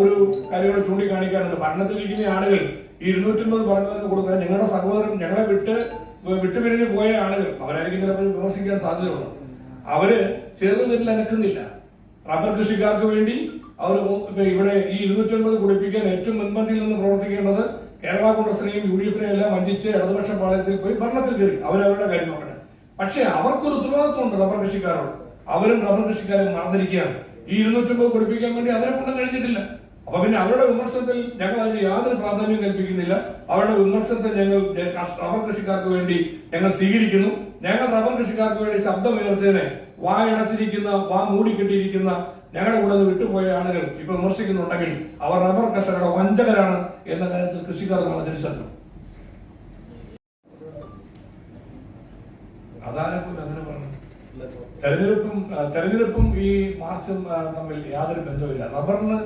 ഒരു കാര്യങ്ങൾ ചൂണ്ടിക്കാണിക്കാനുണ്ട്. ഭരണത്തിലിരിക്കുന്ന ആളുകൾ ഈ ഇരുന്നൂറ്റമ്പത് പറഞ്ഞതിന് കൊടുക്കുക ഞങ്ങളുടെ സഹോദരൻ ഞങ്ങളെ വിട്ട് വിട്ടുപിരിഞ്ഞ് പോയ ആളുകൾ അവരായിരിക്കും ചിലപ്പോൾ വിമർശിക്കാൻ സാധ്യതയുള്ളൂ. അവർ ചെറുനിരിൽ അനക്കുന്നില്ല. റബ്ബർ കൃഷിക്കാർക്ക് വേണ്ടി അവർ ഇവിടെ ഈ ഇരുന്നൂറ്റമ്പത് കുടിപ്പിക്കാൻ ഏറ്റവും മുൻപന്തിയിൽ നിന്ന് പ്രവർത്തിക്കേണ്ടത് കേരള കോൺഗ്രസിനെയും യു ഡി എഫിനെയും എല്ലാം വഞ്ചിച്ച് ഇടതുപക്ഷ പാളയത്തിൽ പോയി ഭരണത്തിൽ കയറി. അവരവരുടെ കാര്യം നോക്കട്ടെ. പക്ഷേ അവർക്കൊരു ഉത്തരവാദിത്വമുണ്ട് റബ്ബർ കൃഷിക്കാരോട്. അവരും റബ്ബർ കൃഷിക്കാരെ മറന്നിരിക്കുകയാണ്. ഈ ഇരുന്നൂറ്റമ്പത് കുടിപ്പിക്കാൻ വേണ്ടി അവരെ കൊണ്ട് കഴിഞ്ഞിട്ടില്ല. അപ്പൊ പിന്നെ അവരുടെ വിമർശനത്തിൽ ഞങ്ങൾ അതിന് യാതൊരു പ്രാധാന്യം കൽപ്പിക്കുന്നില്ല. അവരുടെ വിമർശനത്തെ ഞങ്ങൾ റബ്ബർ കൃഷിക്കാർക്ക് വേണ്ടി ഞങ്ങൾ സ്വീകരിക്കുന്നു. ഞങ്ങൾ റബ്ബർ കൃഷിക്കാർക്ക് വേണ്ടി ശബ്ദം ഉയർത്തിയതിനെ വായടച്ചിരിക്കുന്ന വാ മൂടിക്കെട്ടിയിരിക്കുന്ന ഞങ്ങളുടെ കൂടെ നിന്ന് വിട്ടുപോയ ആളുകൾ ഇപ്പൊ വിമർശിക്കുന്നുണ്ടെങ്കിൽ അവർ റബ്ബർ കർഷകരുടെ വഞ്ചകരാണ് എന്ന കാര്യത്തിൽ കൃഷിക്കാർ നാളെ തിരിച്ചറിഞ്ഞു. അതാരെപ്പോലും അങ്ങനെ പറഞ്ഞു? തെരഞ്ഞെടുപ്പും തെരഞ്ഞെടുപ്പും ഈ മാർച്ചും തമ്മിൽ യാതൊരു ബന്ധവുമില്ല. റബ്ബറിന്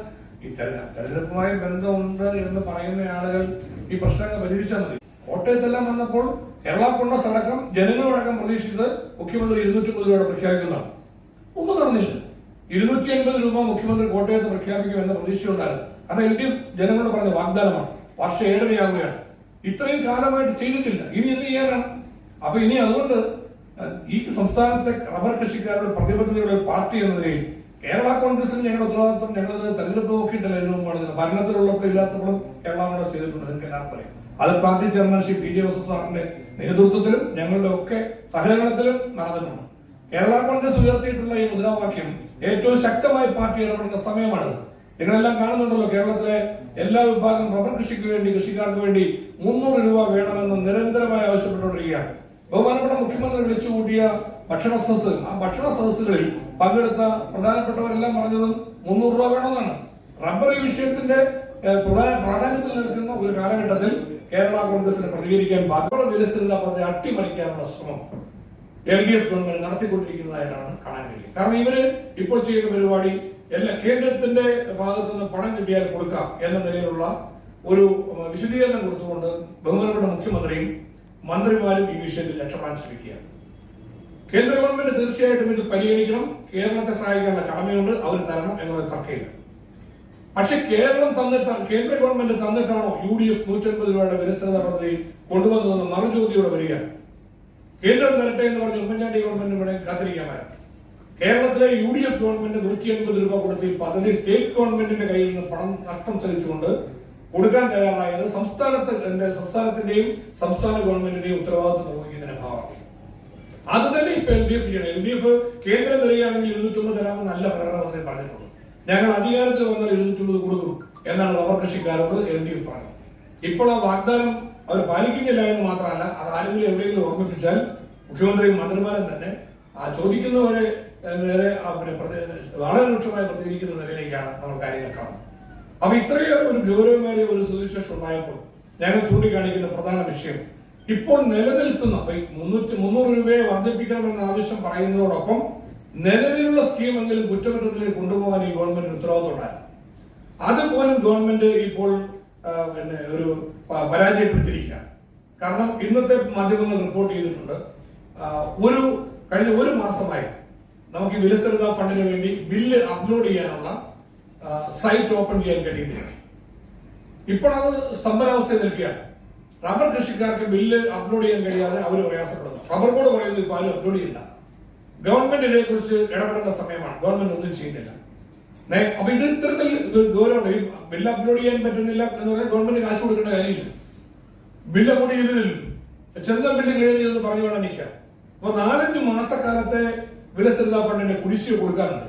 ഈ തെര- തെരഞ്ഞെടുപ്പുമായി ബന്ധമുണ്ട് എന്ന് പറയുന്ന ആളുകൾ ഈ പ്രശ്നങ്ങൾ പരിഹരിച്ചാൽ മതി. കോട്ടയത്തെല്ലാം വന്നപ്പോൾ കേരള കോൺഗ്രസ് അടക്കം ജനങ്ങളടക്കം പ്രതീക്ഷിച്ചത് മുഖ്യമന്ത്രി ഇരുന്നൂറ്റി മുപ്പത് രൂപയുടെ പ്രഖ്യാപിക്കുന്നതാണ്. ഒന്നും നടന്നില്ല. ഇരുന്നൂറ്റി അൻപത് രൂപ മുഖ്യമന്ത്രി കോട്ടയത്ത് പ്രഖ്യാപിക്കുമെന്ന പ്രതീക്ഷയുണ്ടായിരുന്നു. കാരണം എൽ ഡി എഫ് ജനങ്ങളോട് പറഞ്ഞ വാഗ്ദാനമാണ്. വർഷം ഏഴരയാകുകയാണ്. ഇത്രയും കാലമായിട്ട് ചെയ്തിട്ടില്ല. ഇനി എന്ത് ചെയ്യാനാണ്? അപ്പൊ ഇനി അതുകൊണ്ട് ഈ സംസ്ഥാനത്തെ റബ്ബർ കൃഷിക്കാരുടെ പ്രതിബദ്ധതയുടെ പാർട്ടി എന്ന നിലയിൽ കേരള കോൺഗ്രസിന് ഞങ്ങളുടെ ഉത്തരവാദിത്വം ഞങ്ങളത് തെരഞ്ഞെടുപ്പ് നോക്കിയിട്ടല്ല ഭരണത്തിലുള്ളപ്പോൾ ഇല്ലാത്തപ്പോഴും കേരള കോൺഗ്രസ് ചെയ്തിട്ടുണ്ട് നിങ്ങൾക്ക് എല്ലാവർക്കും പറയും. അത് party chairmanship P J Joseph സാറിന്റെ നേതൃത്വത്തിലും ഞങ്ങളുടെ ഒക്കെ സഹകരണത്തിലും നടന്നിട്ടുണ്ട്. കേരള കോൺഗ്രസ് ഉയർത്തിയിട്ടുള്ള ഈ മുദ്രാവാക്യം ഏറ്റവും ശക്തമായി പാർട്ടി ഇടപെടേണ്ട സമയമാണിത് നിങ്ങളെല്ലാം കാണുന്നുണ്ടല്ലോ കേരളത്തിലെ എല്ലാ വിഭാഗം റബ്ബർ കൃഷിക്ക് വേണ്ടി കൃഷിക്കാർക്ക് വേണ്ടി മുന്നൂറ് രൂപ വേണമെന്ന് നിരന്തരമായി ആവശ്യപ്പെട്ടുകൊണ്ടിരിക്കുകയാണ്. ബഹുമാനപ്പെട്ട മുഖ്യമന്ത്രി വിളിച്ചു കൂട്ടിയ ഭക്ഷണ സദസ് ആ ഭക്ഷണ സദസ്സുകളിൽ പങ്കെടുത്ത പ്രധാനപ്പെട്ടവരെല്ലാം പറഞ്ഞതും മുന്നൂറ് രൂപ വേണമെന്നാണ്. റബ്ബർ ഈ വിഷയത്തിന്റെ പ്രധാന പ്രാധാന്യത്തിൽ നിൽക്കുന്ന ഒരു കാലഘട്ടത്തിൽ കേരള കോൺഗ്രസിന് പ്രതികരിക്കാൻ ബാധ്യത. വിലസ്ഥിരത പദ്ധതി അട്ടിമറിക്കാനുള്ള ശ്രമം എൽ ഡി എഫ് ഗവൺമെന്റ് നടത്തിക്കൊണ്ടിരിക്കുന്നതായിട്ടാണ് കാണാൻ കഴിയുന്നത് കാരണം ഇവർ ഇപ്പോൾ ചെയ്യുന്ന പരിപാടി എല്ലാ കേന്ദ്രത്തിന്റെ ഭാഗത്തു നിന്ന് പണം കിട്ടിയാൽ കൊടുക്കാം എന്ന നിലയിലുള്ള ഒരു വിശദീകരണം കൊടുത്തുകൊണ്ട് ബഹുമാനപ്പെട്ട മുഖ്യമന്ത്രിയും മന്ത്രിമാരും ഈ വിഷയത്തിൽ രക്ഷപ്പെടാൻ ശ്രമിക്കുകയാണ്. കേന്ദ്ര ഗവൺമെന്റ് തീർച്ചയായിട്ടും ഇത് പരിഗണിക്കണം. കേരളത്തെ സഹായിക്കാനുള്ള കടമയുണ്ട്. അവർ തരണം എന്നുള്ള തർക്കയില്ല പക്ഷെ കേരളം തന്നിട്ട് കേന്ദ്ര ഗവൺമെന്റ് തന്നിട്ടാണോ യു ഡി എഫ് നൂറ്റൻപത് രൂപയുടെ വികസന പദ്ധതി കൊണ്ടുവന്നതെന്ന് മറുചോദ്യോടെ വരികയാണ്. കേന്ദ്രം തരട്ടെ എന്ന് പറഞ്ഞ് ഉമ്മൻചാണ്ടി ഗവൺമെന്റ് ഇവിടെ കാത്തിരിക്കാൻ വരാം കേരളത്തിലെ യു ഡി എഫ് ഗവൺമെന്റ് നൂറ്റി എൺപത് രൂപ കൊടുത്ത് ഈ പദ്ധതി സ്റ്റേറ്റ് ഗവൺമെന്റിന്റെ കയ്യിൽ നിന്ന് പണം നഷ്ടം ചലിച്ചുകൊണ്ട് കൊടുക്കാൻ തയ്യാറായത് സംസ്ഥാനത്ത് സംസ്ഥാനത്തിന്റെയും സംസ്ഥാന ഗവൺമെന്റിന്റെയും ഉത്തരവാദിത്വം നിർവഹിക്കുന്നതിന്റെ ഭാഗമാണ്. അത് തന്നെ ഇപ്പൊ എൽ ഡി എഫ് ചെയ്യണം. എൽ ഡി എഫ് കേന്ദ്രം തരികയാണെങ്കിൽ ഇരുന്നൂറ്റൊമ്പത് തരാമെന്ന് നല്ല പ്രകടനം തന്നെ പറഞ്ഞിട്ടുള്ളൂ ഞങ്ങൾ അധികാരത്തിൽ വന്നാൽ ഇരുന്നൂറ്റൊമ്പത് കൊടുക്കും എന്നാണ് റബ്ബർ കൃഷിക്കാരോട് എൽ ഡി എഫ് പറഞ്ഞത്. ഇപ്പോൾ ആ വാഗ്ദാനം അവർ പാലിക്കുന്നില്ല എന്ന് മാത്രമല്ല അത് ആരെങ്കിലും എവിടെയെങ്കിലും ഓർമ്മിപ്പിച്ചാൽ മുഖ്യമന്ത്രിയും മന്ത്രിമാരും തന്നെ ആ ചോദിക്കുന്നവരെ നേരെ വളരെ രൂക്ഷമായി പ്രതികരിക്കുന്ന നിലയിലേക്കാണ് നമ്മൾ കാര്യങ്ങൾ കാണുന്നത്. അപ്പൊ ഇത്രയേറെ ഒരു ഗൗരവമേറിയ ഒരു സുവിശേഷം ഉണ്ടായപ്പോൾ ഞങ്ങൾ ചൂണ്ടിക്കാണിക്കുന്ന പ്രധാന വിഷയം. ഇപ്പോൾ നിലനിൽക്കുന്ന മുന്നൂറ്റി മുന്നൂറ് രൂപയെ വർദ്ധിപ്പിക്കണമെന്ന ആവശ്യം പറയുന്നതോടൊപ്പം നിലവിലുള്ള സ്കീമെങ്കിലും കുറ്റമറ്റത്തിലേക്ക് കൊണ്ടുപോകാൻ ഈ ഗവൺമെന്റിന് ഉത്തരവാദിത്തമുണ്ടായിരുന്നു അതുപോലും ഗവൺമെന്റ് ഇപ്പോൾ പിന്നെ ഒരു പരാജയപ്പെടുത്തിയിരിക്കുകയാണ്. കാരണം ഇന്നത്തെ മാധ്യമങ്ങൾ റിപ്പോർട്ട് ചെയ്തിട്ടുണ്ട്. ഒരു കഴിഞ്ഞ ഒരു മാസമായി നമുക്ക് വിലസ്ഥിരതാ ഫണ്ടിന് വേണ്ടി ബില്ല് അപ്ലോഡ് ചെയ്യാനുള്ള സൈറ്റ് ഓപ്പൺ ചെയ്യാൻ കഴിയുന്നില്ല ഇപ്പോൾ അത് സ്തംഭനാവസ്ഥയിൽ നിൽക്കുകയാണ്. റബ്ബർ കൃഷിക്കാർക്ക് ബില്ല് അപ്ലോഡ് ചെയ്യാൻ കഴിയാതെ അവർ പ്രയാസപ്പെടുന്നു. റബ്ബർ ബോർഡ് പറയുന്നത് ഇപ്പോൾ ആരും അപ്ലോഡ് ചെയ്യില്ല. ഗവൺമെന്റ് ഇതിനെക്കുറിച്ച് ഇടപെടേണ്ട സമയമാണ്. ഗവൺമെന്റ് ഒന്നും ചെയ്യുന്നില്ല. അപ്പൊ ഇത് ഇത്തരത്തിൽ ഇത് ഗൗരവം ബില്ല് അപ്ലോഡ് ചെയ്യാൻ പറ്റുന്നില്ല എന്ന് പറഞ്ഞാൽ ഗവൺമെന്റ് കാശ് കൊടുക്കേണ്ട കാര്യമില്ല. ബില്ല് അപ്ലോഡ് ചെയ്തില്ല ചെന്ന ബില്ല് ക്ലിയർ ചെയ്തെന്ന് പറഞ്ഞു വേണം നിൽക്കാം. അപ്പൊ നാലഞ്ച് മാസക്കാലത്തെ വിലസ്ഥിരതാ ഫണ്ടിന്റെ കുടിശ്ശിക കൊടുക്കാനുണ്ട്.